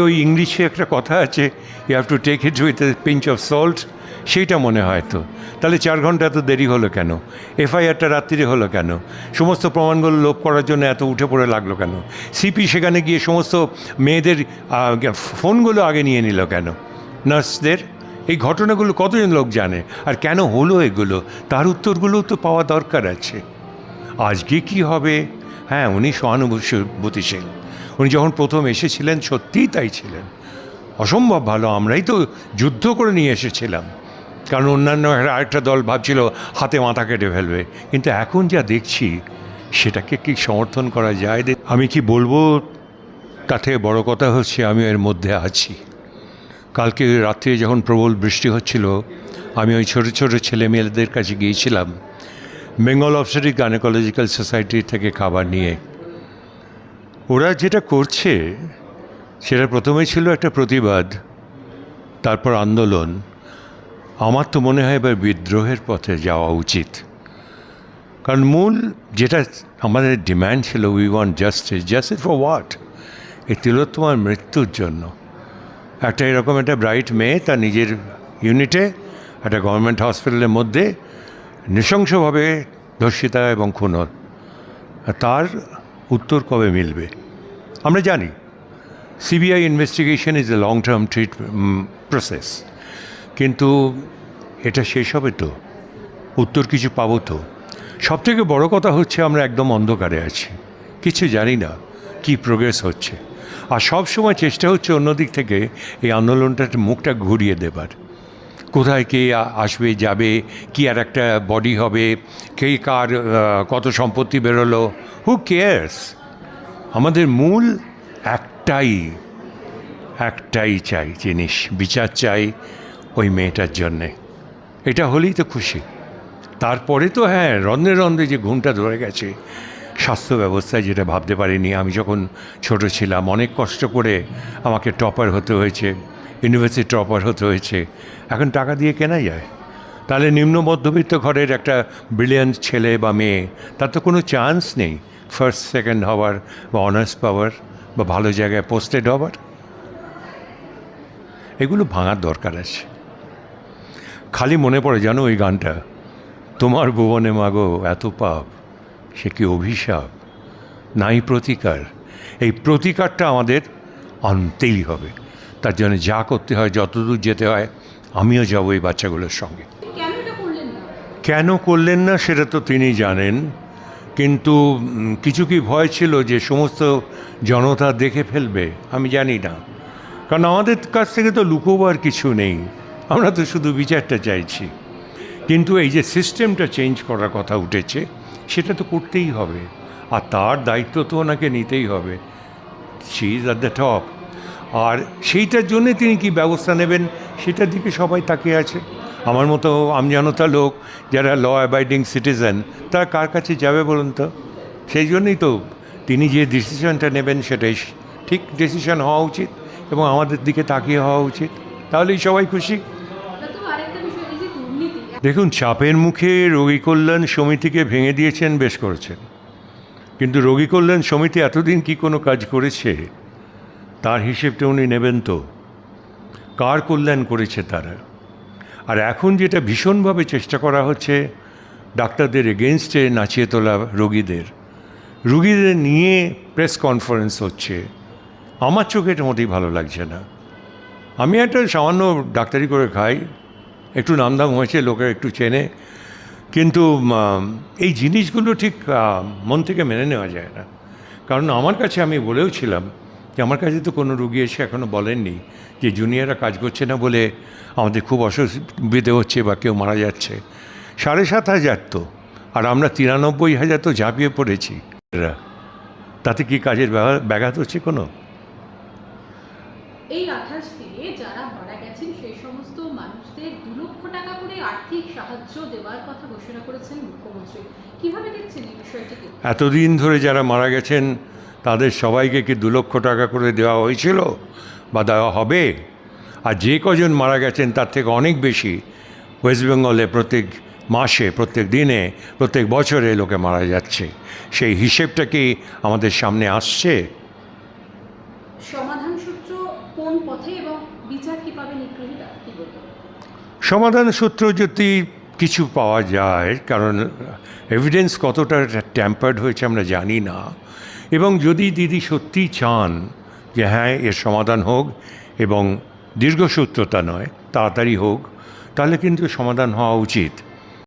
ওই ইংলিশে একটা কথা আছে you have to take it with pinch of salt সেইটা মনে হয় তো। তাহলে চার ঘণ্টা এত দেরি হলো কেন? এফআইআরটা রাত্রিরে হলো কেন? সমস্ত প্রমাণগুলো লোপ করার জন্য এত উঠে পড়ে লাগল কেন? সিপি সেখানে গিয়ে সমস্ত মেয়েদের ফোনগুলো আগে নিয়ে নিল কেন? নার্সদের? এই ঘটনাগুলো কতজন লোক জানে? আর কেন হলো এগুলো? তার উত্তরগুলোও তো পাওয়া দরকার আছে। আজকে কি হবে? হ্যাঁ উনি সহানুভূতিশীল উনি যখন প্রথম এসেছিলেন, সত্যিই তাই ছিলেন। অসম্ভব ভালো, আমরাই তো যুদ্ধ করে নিয়ে এসেছিলাম। কারণ অন্যান্য আরেকটা দল ভাবছিল, হাতে মাথা কেটে ফেলবে। কিন্তু এখন যা দেখছি, সেটাকে কি সমর্থন করা যায় আমি কি বলব? থেকে বড় কথা হচ্ছে, আমি এর মধ্যে আছি। কালকে রাত্রে যখন প্রবল বৃষ্টি হচ্ছিল, আমি ওই ছোটো ছোটো ছেলে মেয়েদের কাছে গিয়েছিলাম। বেঙ্গল অবসেটিক গাইনোকোলজিক্যাল সোসাইটি থেকে খাবার নিয়ে। ওরা যেটা করছে, সেটা প্রথমে ছিল একটা প্রতিবাদ, তারপর আন্দোলন। আমার তো মনে হয় এবার বিদ্রোহের পথে যাওয়া উচিত। কারণ মূল যেটা আমাদের ডিম্যান্ড ছিল we want justice justice for what এই তিলোত্তমার মৃত্যুর জন্য। একটা এরকম একটা ব্রাইট মেয়ে, তার নিজের ইউনিটে একটা গভর্নমেন্ট হসপিটালের মধ্যে নৃশংসভাবে ধর্ষিতা এবং খুন। আর তার উত্তর কবে মিলবে? আমরা জানি CBI investigation is a long term treat process কিন্তু এটা শেষ হবে তো? উত্তর কিছু পাবো তো? সব থেকে বড় কথা হচ্ছে আমরা একদম অন্ধকারে আছি, কিছু জানি না কি প্রোগ্রেস হচ্ছে। আর সব সময় চেষ্টা হচ্ছে অন্যদিক থেকে এই আন্দোলনটার মুখটা ঘুরিয়ে দেবার। কোথায় কে আসবে, যাবে, কি আর একটা বডি হবে, কে কার কত সম্পত্তি বেরোলো হু কেয়ার্স আমাদের মূল একটাই একটাই চাই জিনিস, বিচার চাই ওই মেয়েটার জন্যে। এটা হলেই তো খুশি। তারপরে তো হ্যাঁ রন্ধে রন্ধে যে ঘুমটা ধরে গেছে, স্বাস্থ্য ব্যবস্থায় যেটা ভাবতে পারিনি, আমি যখন ছোট ছিলাম, অনেক কষ্ট করে আমাকে টপার হতে হয়েছে। ইউনিভার্সিটি টপার হতে হয়েছে। এখন টাকা দিয়ে কেনা যায়? তাহলে নিম্ন মধ্যবিত্ত ঘরের একটা ব্রিলিয়ান্ট ছেলে বা মেয়ে, তার তো কোনো চান্স নেই ফার্স্ট সেকেন্ড হওয়ার বা অনার্স পাওয়ার বা ভালো জায়গায় পোস্টেড হওয়ার। এগুলো ভাঙার দরকার আছে। খালি মনে পড়ে জানো ওই গানটা, তোমার ভুবনে মাগো এত পাপ, সে কি অভিশাপ? নাই প্রতিকার। এই প্রতিকারটা আমাদের আনতেই হবে। তার জন্য যা করতে হয় যতদূর যেতে হয় আমিও যাব এই বাচ্চাগুলোর সঙ্গে। কেন করলেন না? সেটা তো তিনি জানেন কিন্তু কিছু কি ভয় ছিল যে সমস্ত জনতা দেখে ফেলবে? আমি জানি না। কারণ আমাদের কাছ থেকে তো লুকোবার কিছু নেই। আমরা তো শুধু বিচারটা চাইছি। কিন্তু এই যে সিস্টেমটা চেঞ্জ করার কথা উঠেছে সেটা তো করতেই হবে। আর তার দায়িত্ব তো ওনাকে নিতেই হবে। She is at the top আর সেইটার জন্যে তিনি কি ব্যবস্থা নেবেন, সেটার দিকে সবাই তাকিয়ে আছে। আমার মতো আমি আমজনতা লোক, যারা ল অ্যাবাইডিং সিটিজেন তারা কার কাছে যাবে বলুন তো? সেই জন্যই তো তিনি যে ডিসিশনটা নেবেন সেটাই ঠিক ডিসিশন হওয়া উচিত এবং আমাদের দিকে তাকিয়ে হওয়া উচিত। তাহলেই সবাই খুশি। দেখুন, চাপের মুখে রোগী কল্যাণ সমিতিকে ভেঙে দিয়েছেন, বেশ করেছেন। কিন্তু রোগী কল্যাণ সমিতি এতদিন কি কোনো কাজ করেছে? তার হিসেবটা উনি নেবেন তো। কার কল্যাণ করেছে তারা? আর এখন যেটা ভীষণভাবে চেষ্টা করা হচ্ছে, ডাক্তারদের এগেনস্টে নাচিয়ে তোলা রোগীদের। রুগীদের নিয়ে প্রেস কনফারেন্স হচ্ছে। আমার চোখে এটা মোটেই ভালো লাগছে না। আমি একটা সামান্য ডাক্তারি করে খাই, একটু নামদাম হয়েছে লোকের একটু চেনে। কিন্তু এই জিনিসগুলো ঠিক মন থেকে মেনে নেওয়া যায় না। কারণ আমার কাছে আমি বলেও ছিলাম যে আমার কাছে তো কোনো রুগী এসে এখনও বলেননি যে জুনিয়ররা কাজ করছে না বলে আমাদের খুব অসুবিধে হচ্ছে বা কেউ মারা যাচ্ছে। সাড়ে সাত হাজার তো আর আমরা তিরানব্বই হাজার তো ঝাঁপিয়ে পড়েছি। এরা। তাতে কি কাজের ব্যাঘা- ব্যাঘাত হচ্ছে কোনো? এই আঠাশ দিনে যারা মারা গেছেন সেই সমস্ত মানুষদের দু লক্ষ টাকা করে আর্থিক সাহায্য দেওয়ার কথা ঘোষণা করেছেন মুখ্যমন্ত্রী। কীভাবে দেখছেন এই বিষয়টিকে? এতদিন ধরে যারা মারা গেছেন তাদের সবাইকে কি দু লক্ষ টাকা করে দেওয়া হয়েছিল বা দেওয়া হবে? আর যে কজন মারা গেছেন তার থেকে অনেক বেশি। ওয়েস্ট বেঙ্গলে প্রত্যেক মাসে প্রত্যেক দিনে প্রত্যেক বছরে লোকে মারা যাচ্ছে। সেই হিসেবটা কি আমাদের সামনে আসছে? সমাধান সূত্র কোন পথে এবং বিচার কি পাবে নিগ্রহীরা কি বলবেন সমাধান সূত্র যদি কিছু পাওয়া যায় কারণ এভিডেন্স কতটা ট্যাম্পার্ড হয়েছে আমরা জানি না। এবং যদি দিদি সত্যি চান যে হ্যাঁ এর সমাধান হোক এবং দীর্ঘসূত্রতা নয়, তাড়াতাড়ি হোক, তাহলে কিন্তু সমাধান হওয়া উচিত।